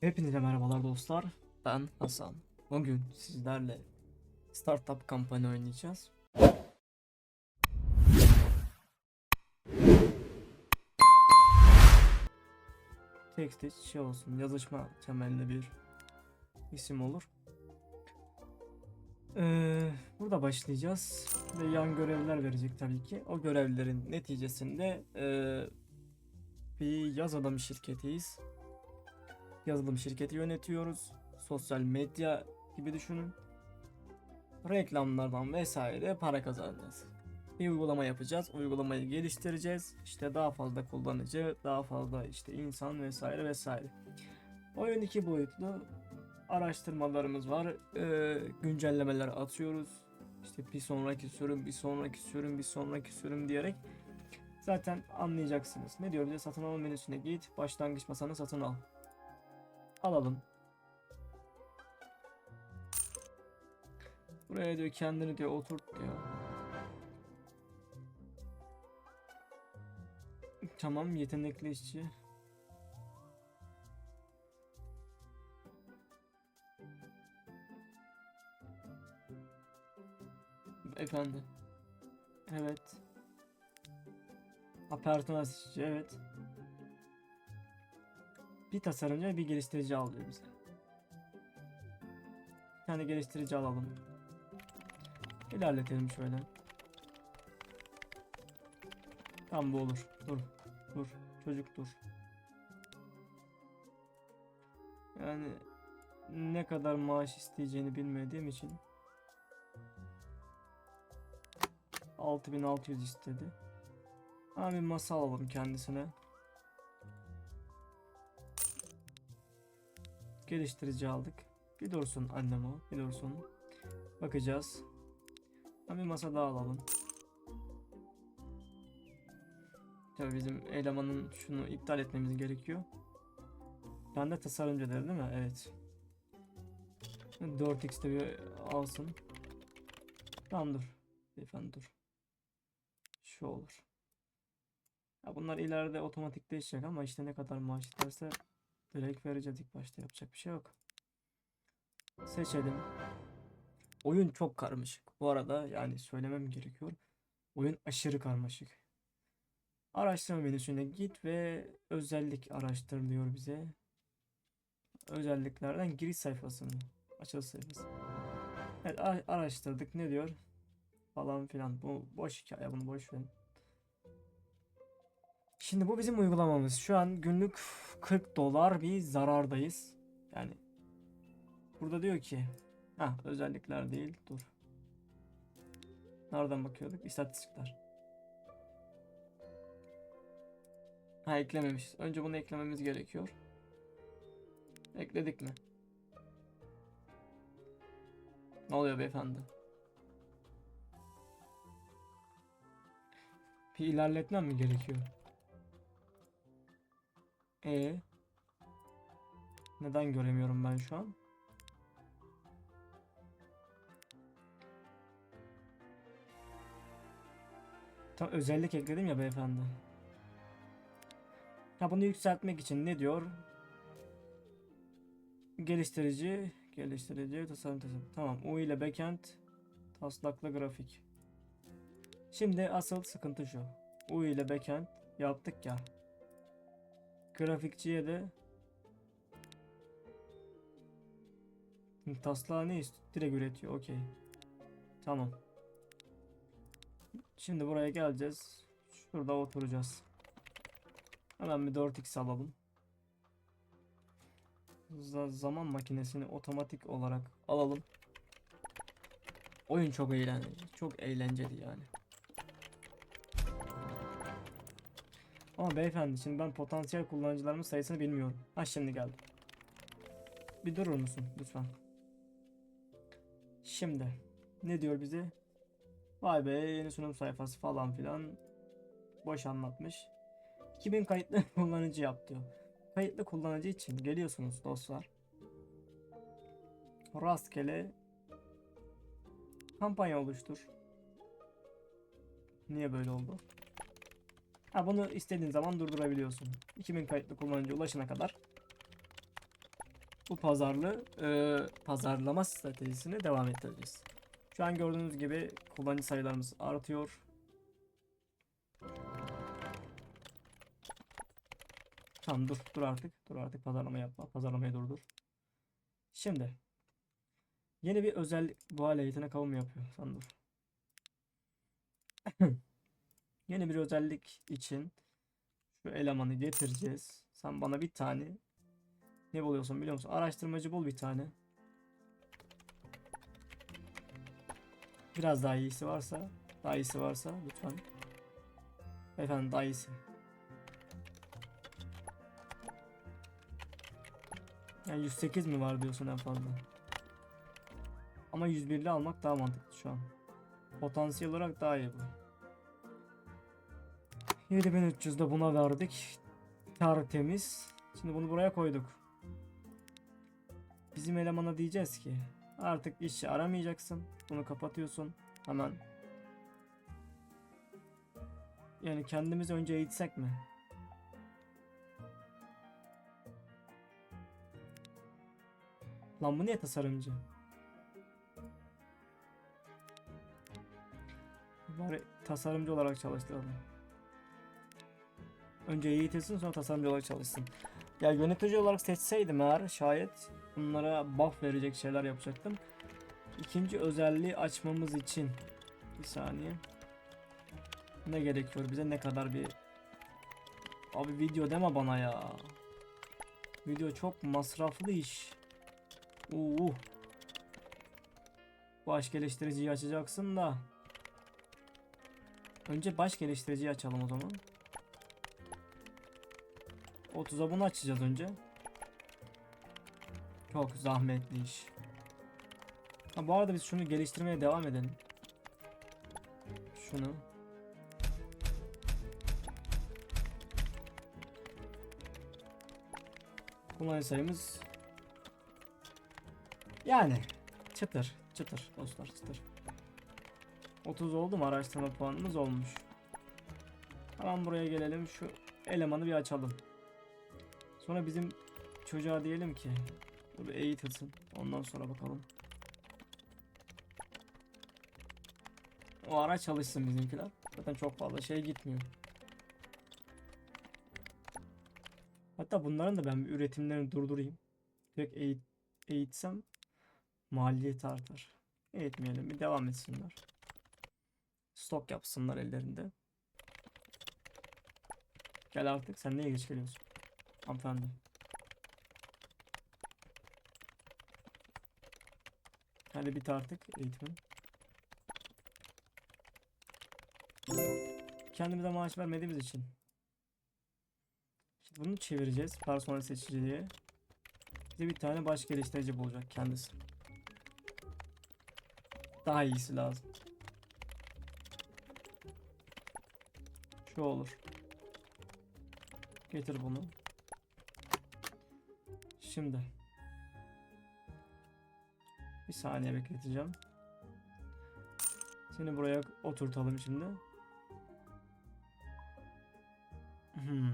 Hepinize merhabalar dostlar. Ben Hasan. Bugün sizlerle Startup kampanya oynayacağız. Text şey olsun, yazışma temelli bir isim olur. Ee, burada başlayacağız ve yan görevler verecek tabii ki. O görevlerin neticesinde ee, bir yaz adamı şirketiyiz yazılım şirketi yönetiyoruz. Sosyal medya gibi düşünün. Reklamlardan vesaire para kazanacağız. Bir uygulama yapacağız. Uygulamayı geliştireceğiz. İşte daha fazla kullanıcı, daha fazla işte insan vesaire vesaire. Oyun iki boyutlu araştırmalarımız var. Ee, güncellemeler atıyoruz. İşte bir sonraki sürüm, bir sonraki sürüm, bir sonraki sürüm diyerek zaten anlayacaksınız. Ne diyor bize? Satın alma menüsüne git. Başlangıç masanı satın al. Alalım. Buraya diyor kendini diyor oturt diyor. Tamam yetenekli işçi. Efendi. Evet. Ha personel işçi evet. Bir tasarımcı ve bir geliştirici al diyor bize. Bir tane geliştirici alalım. İlerletelim şöyle. Tam bu olur. Dur. Dur. Çocuk dur. Yani ne kadar maaş isteyeceğini bilmediğim için 6600 istedi. Ama bir masa alalım kendisine. Geliştirici aldık. Bir dursun annem o. Bir dursun. Bakacağız. Bir masa daha alalım. Tabii bizim elemanın şunu iptal etmemiz gerekiyor. Ben de tasarımcı dedi değil mi? Evet. 4x'te bir alsın. Tamam dur. Beyefendi dur. Şu olur. Ya bunlar ileride otomatik değişecek ama işte ne kadar maaş isterse Direkt vereceğiz ilk başta yapacak bir şey yok. Seçelim. Oyun çok karmaşık. Bu arada yani söylemem gerekiyor. Oyun aşırı karmaşık. Araştırma menüsüne git ve özellik araştır diyor bize. Özelliklerden giriş sayfasını. Açılış sayfası. Evet araştırdık. Ne diyor? Falan filan. Bu boş hikaye. Bunu boş verin. Şimdi bu bizim uygulamamız. Şu an günlük 40 dolar bir zarardayız. Yani burada diyor ki ha özellikler değil dur. Nereden bakıyorduk? İstatistikler. Ha eklememişiz. Önce bunu eklememiz gerekiyor. Ekledik mi? Ne oluyor beyefendi? Bir ilerletmem mi gerekiyor? E neden göremiyorum ben şu an? Tam özellik ekledim ya beyefendi. Ha bunu yükseltmek için ne diyor? Geliştirici, geliştirici, tasarım tasarım. Tamam, U ile backend, taslaklı grafik. Şimdi asıl sıkıntı şu. U ile backend yaptık ya. Grafikçiye de taslağı ne istiyor? Direkt üretiyor. Okey. Tamam. Şimdi buraya geleceğiz. Şurada oturacağız. Hemen bir 4x alalım. Z- zaman makinesini otomatik olarak alalım. Oyun çok eğlenceli. Çok eğlenceli yani. Ama beyefendi şimdi ben potansiyel kullanıcılarımın sayısını bilmiyorum. Ha şimdi geldi. Bir durur musun lütfen? Şimdi ne diyor bize? Vay be yeni sunum sayfası falan filan. Boş anlatmış. 2000 kayıtlı kullanıcı yap diyor. Kayıtlı kullanıcı için geliyorsunuz dostlar. Rastgele kampanya oluştur. Niye böyle oldu? Ha bunu istediğin zaman durdurabiliyorsun. 2000 kayıtlı kullanıcı ulaşana kadar bu pazarlı e, pazarlama stratejisini devam ettireceğiz. Şu an gördüğünüz gibi kullanıcı sayılarımız artıyor. Tamam dur dur artık. Dur artık pazarlama yapma. Pazarlamayı durdur. Şimdi yeni bir özellik bu hale yetenek avımı yapıyor. Sen dur. Yeni bir özellik için şu elemanı getireceğiz. Sen bana bir tane ne buluyorsun biliyor musun? Araştırmacı bul bir tane. Biraz daha iyisi varsa, daha iyisi varsa lütfen. Efendim daha iyisi. Yani 108 mi var diyorsun en fazla. Ama 101'li almak daha mantıklı şu an. Potansiyel olarak daha iyi bu. 7300 de buna verdik. Tertemiz. Şimdi bunu buraya koyduk. Bizim elemana diyeceğiz ki artık işçi aramayacaksın. Bunu kapatıyorsun. Hemen. Yani kendimizi önce eğitsek mi? Lan bu niye tasarımcı? Bari tasarımcı olarak çalıştıralım. Önce eğitilsin sonra tasarımcı olarak çalışsın. Ya yönetici olarak seçseydim eğer şayet bunlara buff verecek şeyler yapacaktım. İkinci özelliği açmamız için bir saniye. Ne gerekiyor bize ne kadar bir Abi video deme bana ya. Video çok masraflı iş. Oo. Baş geliştiriciyi açacaksın da. Önce baş geliştiriciyi açalım o zaman. 30'a bunu açacağız önce. Çok zahmetli iş. Ha, bu arada biz şunu geliştirmeye devam edelim. Şunu. Kullanıcı sayımız yani çıtır çıtır dostlar çıtır. 30 oldu mu araştırma puanımız olmuş. Hemen buraya gelelim şu elemanı bir açalım. Sonra bizim çocuğa diyelim ki bir eğitilsin. Ondan sonra bakalım. O ara çalışsın bizimkiler. Zaten çok fazla şey gitmiyor. Hatta bunların da ben bir üretimlerini durdurayım. Direkt eğit eğitsem maliyet artar. Eğitmeyelim bir devam etsinler. Stok yapsınlar ellerinde. Gel artık sen niye geç geliyorsun? Hanımefendi. Hadi bit artık eğitimin. Kendimize maaş vermediğimiz için. Şimdi bunu çevireceğiz personel seçiciliğe. Bize bir tane baş geliştirici bulacak kendisi. Daha iyisi lazım. Şu olur. Getir bunu. Şimdi. Bir saniye bekleteceğim. Seni buraya oturtalım şimdi. Hmm.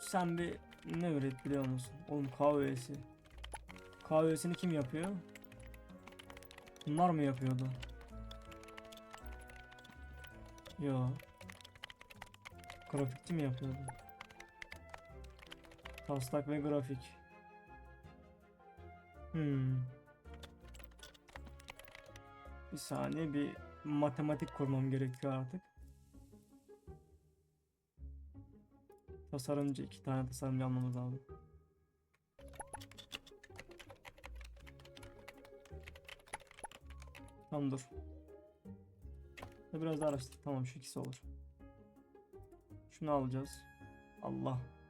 Sen bir ne üret biliyor musun? Oğlum kahvesi. Kahvesini kim yapıyor? Bunlar mı yapıyordu? Yo. Grafikçi mi yapıyordu? Taslak ve grafik. Hmm. Bir saniye bir matematik kurmam gerekiyor artık. Tasarımcı iki tane tasarımcı almamız lazım. Tamam dur. Biraz daha araştır. Tamam şu ikisi olur. Şunu alacağız. Allah.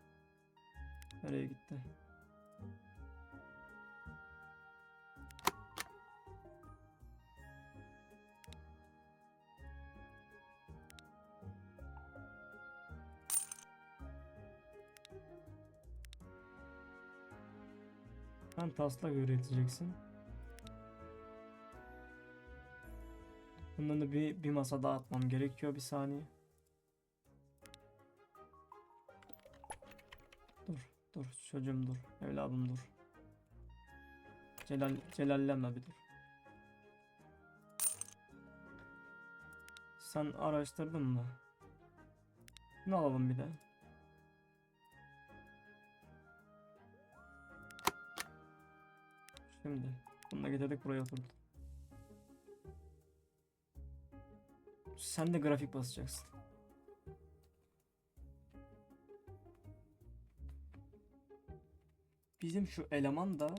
Nereye gitti? Sen taslak üreteceksin. Bundan da bir, bir masa daha atmam gerekiyor bir saniye. Dur. Çocuğum dur. Evladım dur. Celal, celallenme bir dur. Sen araştırdın mı? Ne alalım bir de? Şimdi bunu da getirdik buraya oturduk. Sen de grafik basacaksın. Bizim şu eleman da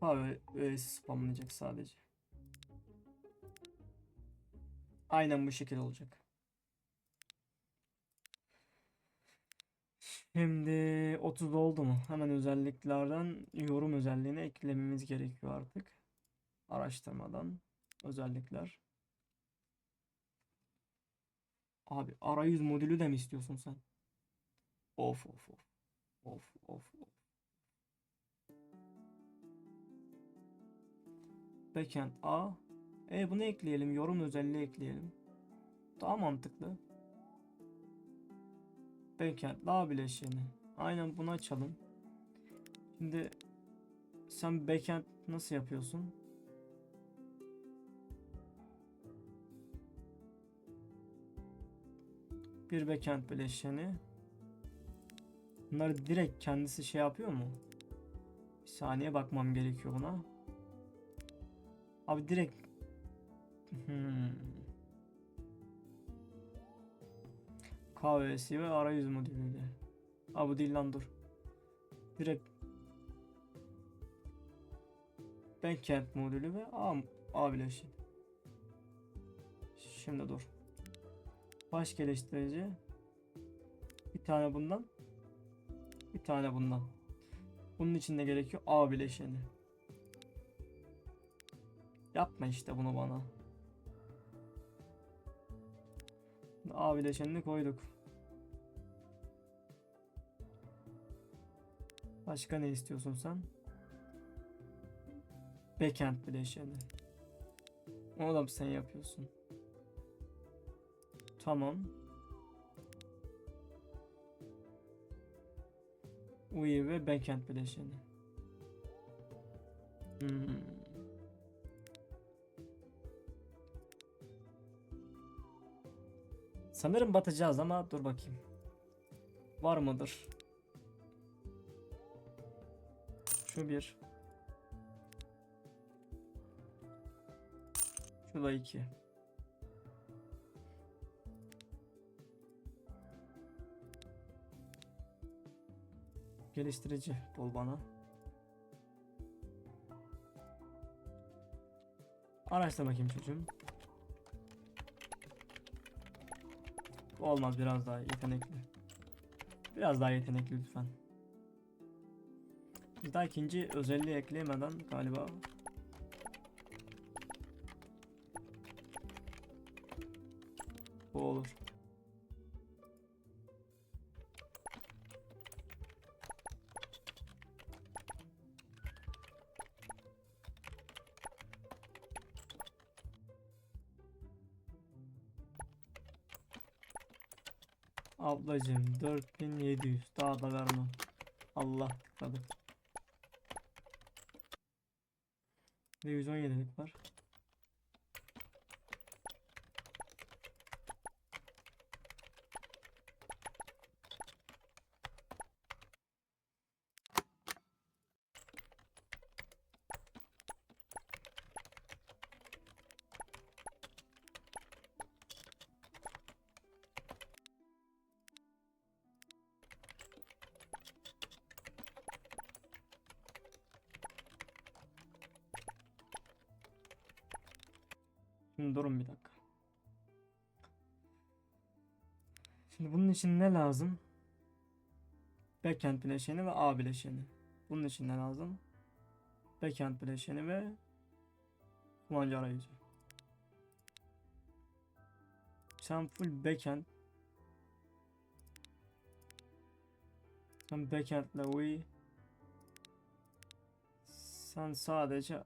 kahve öğesi spamlayacak sadece. Aynen bu şekil olacak. Şimdi 30 oldu mu? Hemen özelliklerden yorum özelliğini eklememiz gerekiyor artık. Araştırmadan özellikler. Abi arayüz modülü de mi istiyorsun sen? Of of of. Of of of. Backend A. E bunu ekleyelim. Yorum özelliği ekleyelim. Daha mantıklı. Backend A bileşeni. Aynen bunu açalım. Şimdi sen backend nasıl yapıyorsun? Bir backend bileşeni. Bunları direkt kendisi şey yapıyor mu? Bir saniye bakmam gerekiyor buna. Abi direkt hmm. KVS ve arayüz modülüyle. Abi bu değil lan dur. Direkt backend modülü ve A, A bileşeni. Şimdi dur. Baş geliştirici. Bir tane bundan. Bir tane bundan. Bunun için de gerekiyor A bileşeni. Yapma işte bunu bana. A bileşenini koyduk. Başka ne istiyorsun sen? Backend bileşeni. Onu da sen yapıyorsun. Tamam. UI ve backend bileşeni. Hmm. Sanırım batacağız ama dur bakayım. Var mıdır? Şu bir. Şu da iki. Geliştirici bul bana. Araştır bakayım çocuğum. Olmaz biraz daha yetenekli. Biraz daha yetenekli lütfen. Biz daha ikinci özelliği ekleyemeden galiba Ablacım 4700 daha da vermem. Allah tıkladı. Ve 117'lik var. Durun bir dakika. Şimdi bunun için ne lazım? Backend bileşeni ve A bileşeni. Bunun için ne lazım? Backend bileşeni ve kullanıcı arayüzü. Sen full backend Sen backend ile UI Sen sadece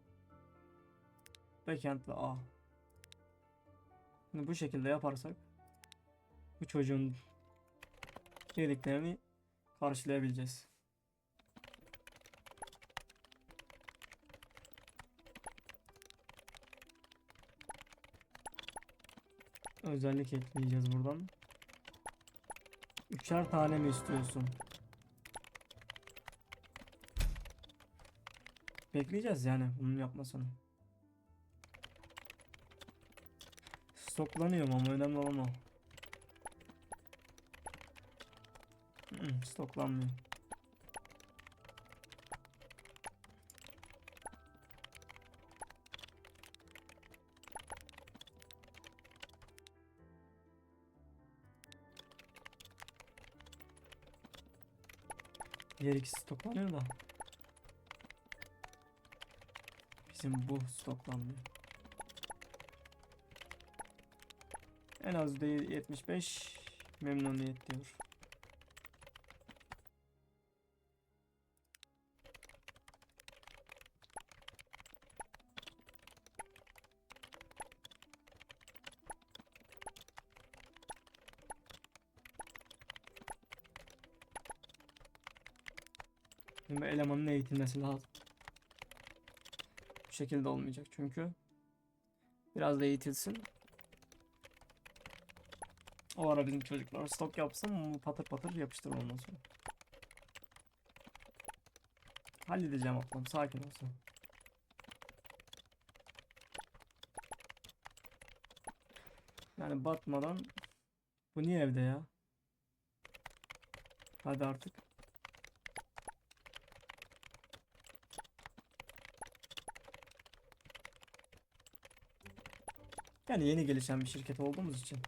backend ile A Şimdi bu şekilde yaparsak bu çocuğun dediklerini karşılayabileceğiz. Özellik ekleyeceğiz buradan. Üçer tane mi istiyorsun? Bekleyeceğiz yani bunun yapmasını. Stoklanıyorum ama önemli olan o. Mm, Stoklanmıyor. Diğer ikisi stoklanıyor da. Bizim bu stoklanmıyor. En az değil 75 memnuniyet diyor. Şimdi elemanın eğitilmesi lazım. Bu şekilde olmayacak çünkü. Biraz da eğitilsin. O ara bizim çocuklar stok yapsın bu patır patır yapıştır ondan sonra. Halledeceğim ablam sakin olsun. Yani batmadan bu niye evde ya? Hadi artık. Yani yeni gelişen bir şirket olduğumuz için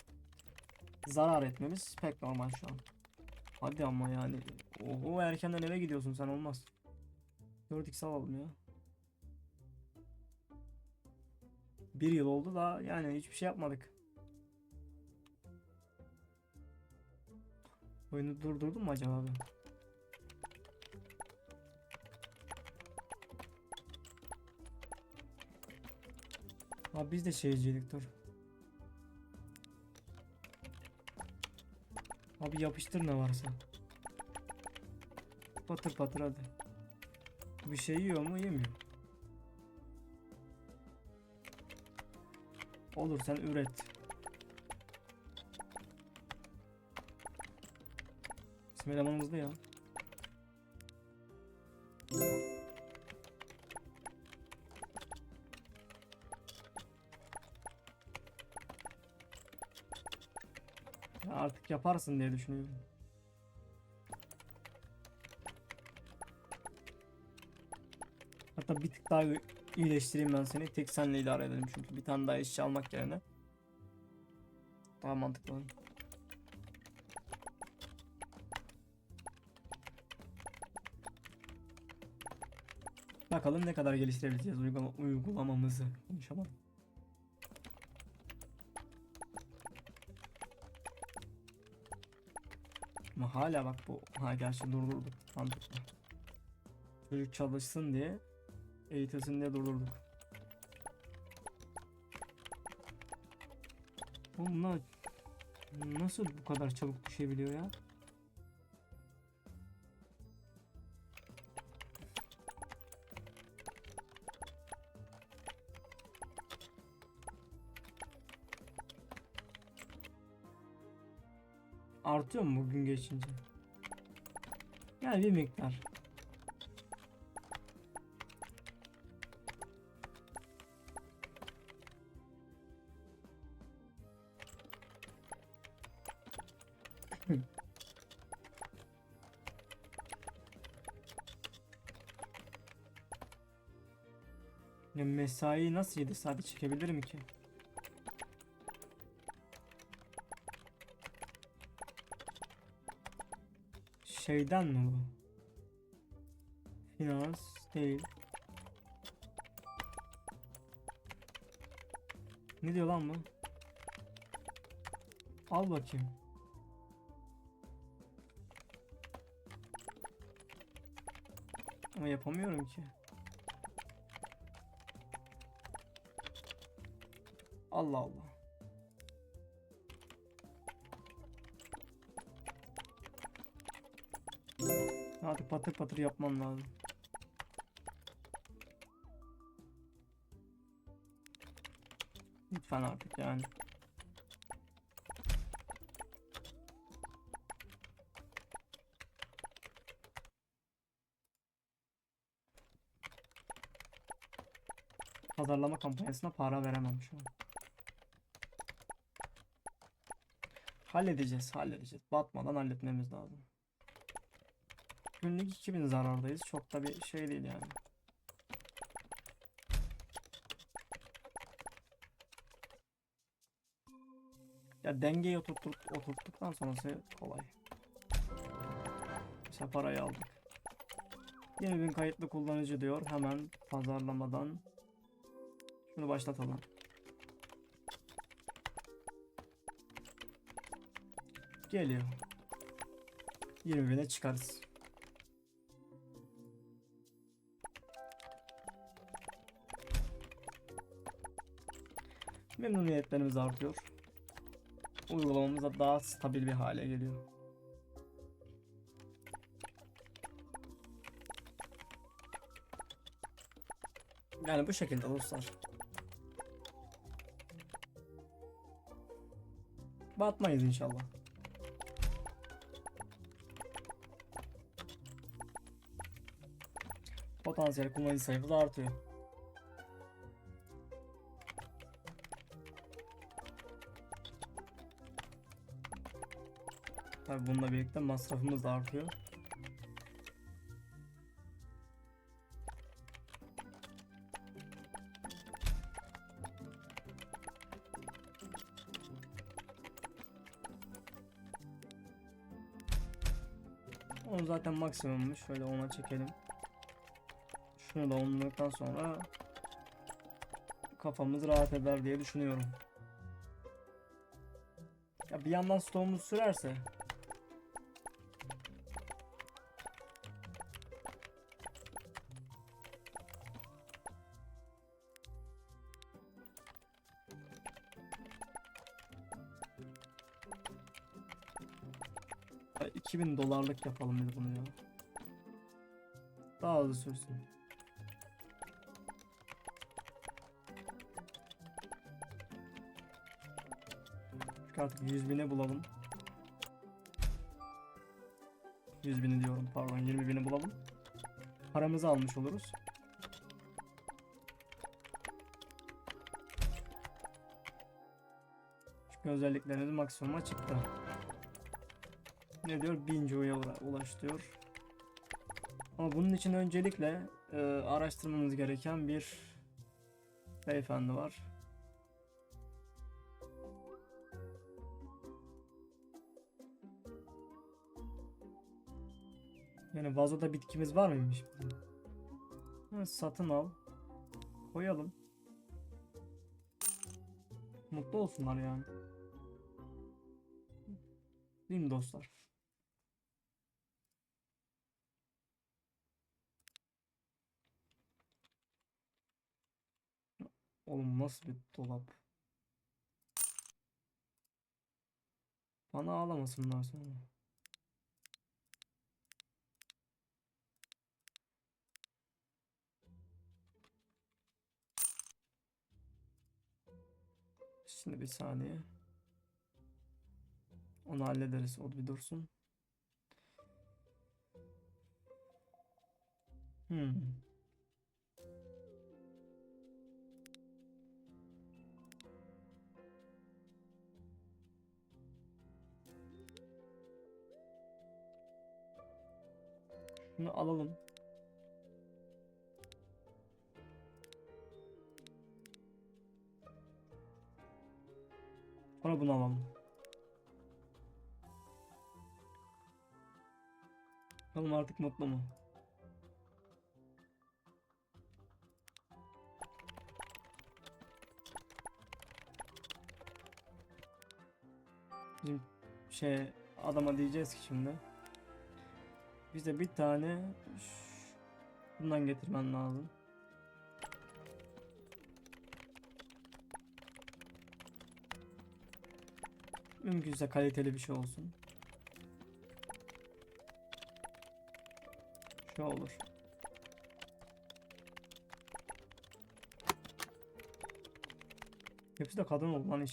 zarar etmemiz pek normal şu an. Hadi ama yani. Oho erkenden eve gidiyorsun sen olmaz. 4x alalım ya. Bir yıl oldu da yani hiçbir şey yapmadık. Oyunu durdurdum mu acaba ben? Abi biz de şeyciydik dur. Abi yapıştır ne varsa. Patır patır hadi. Bir şey yiyor mu? Yemiyor. Olur sen üret. Bizim eleman hızlı ya. Yaparsın diye düşünüyorum. Hatta bir tık daha iyileştireyim ben seni. Tek senle idare edelim çünkü bir tane daha işçi almak yerine. Daha mantıklı. olur. Bakalım ne kadar geliştirebileceğiz uygulama, uygulamamızı. Konuşamadım. Hala bak bu ha gerçi durdurduk mantıklı. Çocuk çalışsın diye eğitilsin diye durdurduk. Bunlar nasıl bu kadar çabuk düşebiliyor ya? Artıyor mu bugün geçince? Yani bir miktar. Ya mesai nasıl 7 saat çekebilirim ki? Şeyden mi bu? Finans değil. Ne diyor lan bu? Al bakayım. Ama yapamıyorum ki. Allah Allah. Artık patır patır yapmam lazım. Lütfen artık yani. Pazarlama kampanyasına para veremem şu an. Halledeceğiz, halledeceğiz. Batmadan halletmemiz lazım. Günlük 2000 zarardayız. Çok da bir şey değil yani. Ya dengeyi oturttuk, oturttuktan sonrası kolay. Mesela parayı aldık. 20.000 kayıtlı kullanıcı diyor. Hemen pazarlamadan şunu başlatalım. Geliyor. 20.000'e çıkarız. Memnuniyetlerimiz artıyor. Uygulamamız da daha stabil bir hale geliyor. Yani bu şekilde dostlar. Batmayız inşallah. Potansiyel kullanıcı sayımız artıyor. Tabii bununla birlikte masrafımız da artıyor. O zaten maksimummuş. Şöyle ona çekelim. Şunu da onladıktan sonra kafamız rahat eder diye düşünüyorum. Ya bir yandan stoğumuz sürerse 2000 dolarlık yapalım biz bunu ya. Daha hızlı sürsün. Çünkü artık 100 bine bulalım. 100 bini diyorum pardon 20 bini bulalım. Paramızı almış oluruz. Çünkü özelliklerimiz maksimuma çıktı. Ne diyor? 1000 Joe'ya ula- ulaş. Ama bunun için öncelikle e, araştırmamız gereken bir beyefendi var. Yani vazoda bitkimiz var mıymış? satın al. Koyalım. Mutlu olsunlar yani. Değil mi dostlar? Oğlum nasıl bir dolap? Bana ağlamasınlar sonra. Şimdi bir saniye. Onu hallederiz. O bir dursun. Hmm. Şunu alalım. Sonra bunu alalım. Bakalım artık mutlu mu? Bizim şey adama diyeceğiz ki şimdi. Bize bir tane bundan getirmen lazım. Mümkünse kaliteli bir şey olsun. Şu olur. Hepsi de kadın oldu lan.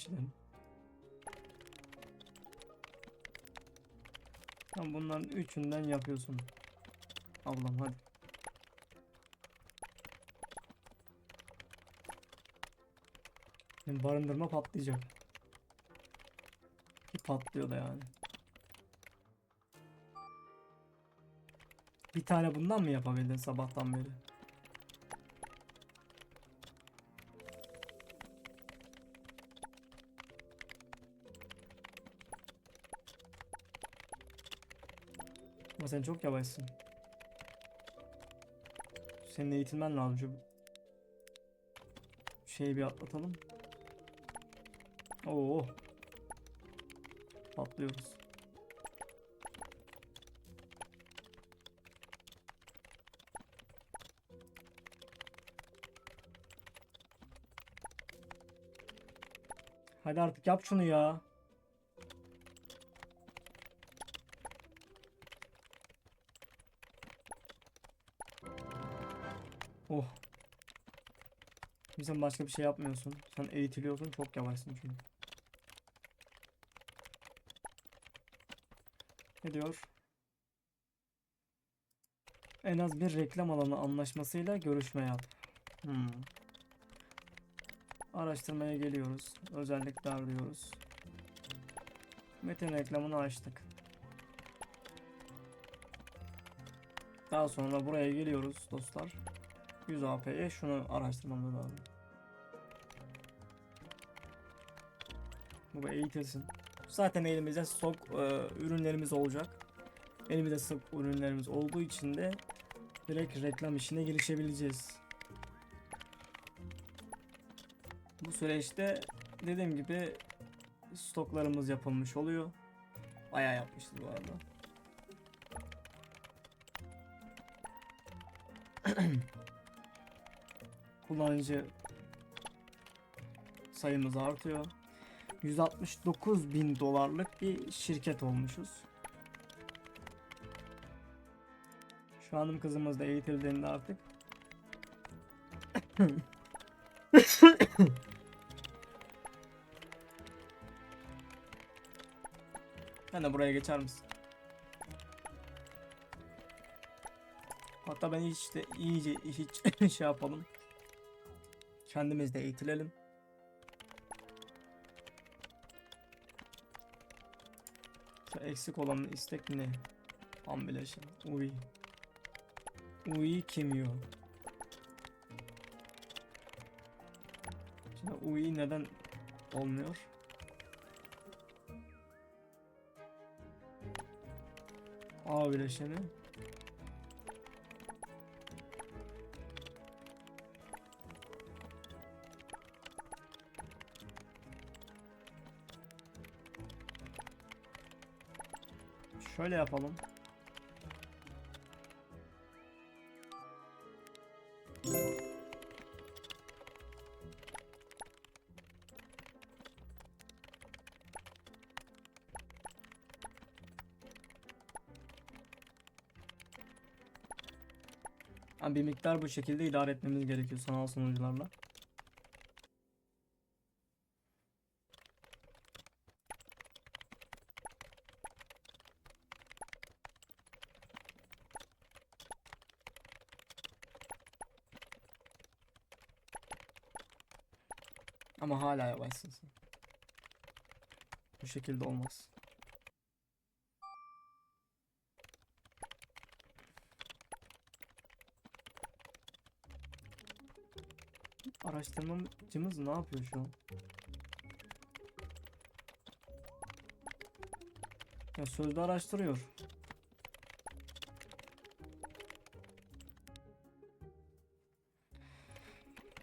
Tamam bunların üçünden yapıyorsun. Ablam hadi. Benim barındırma patlayacak. Ki patlıyor da yani. Bir tane bundan mı yapabildin sabahtan beri? Ama sen çok yavaşsın. Senin eğitilmen lazım şu şeyi bir atlatalım. Oo. Patlıyoruz. Hadi artık yap şunu ya. Sen başka bir şey yapmıyorsun. Sen eğitiliyorsun. Çok yavaşsın çünkü. Ne diyor? En az bir reklam alanı anlaşmasıyla görüşme yap. Hmm. Araştırmaya geliyoruz. Özellikler diyoruz. Metin reklamını açtık. Daha sonra buraya geliyoruz dostlar. 100 AP'ye şunu araştırmamız lazım. Bu eğitilsin. Zaten elimizde stok e, ürünlerimiz olacak. Elimizde stok ürünlerimiz olduğu için de direkt reklam işine girişebileceğiz. Bu süreçte dediğim gibi stoklarımız yapılmış oluyor. Bayağı yapmışız bu arada. Kullanıcı sayımız artıyor. 169 bin dolarlık bir şirket olmuşuz. Şu hanım kızımız da eğitildiğinde artık Sen de buraya geçer misin? Hatta ben de iyice hiç şey yapalım. Kendimiz de eğitilelim. Eksik olan istek ne? Combination. Uy. Uy kimyo. Şimdi uy neden olmuyor? A. Şöyle yapalım. Bir miktar bu şekilde idare etmemiz gerekiyor sanal sunucularla. Ama hala yavaşsın sen. Bu şekilde olmaz. Araştırmacımız ne yapıyor şu an? Ya sözde araştırıyor.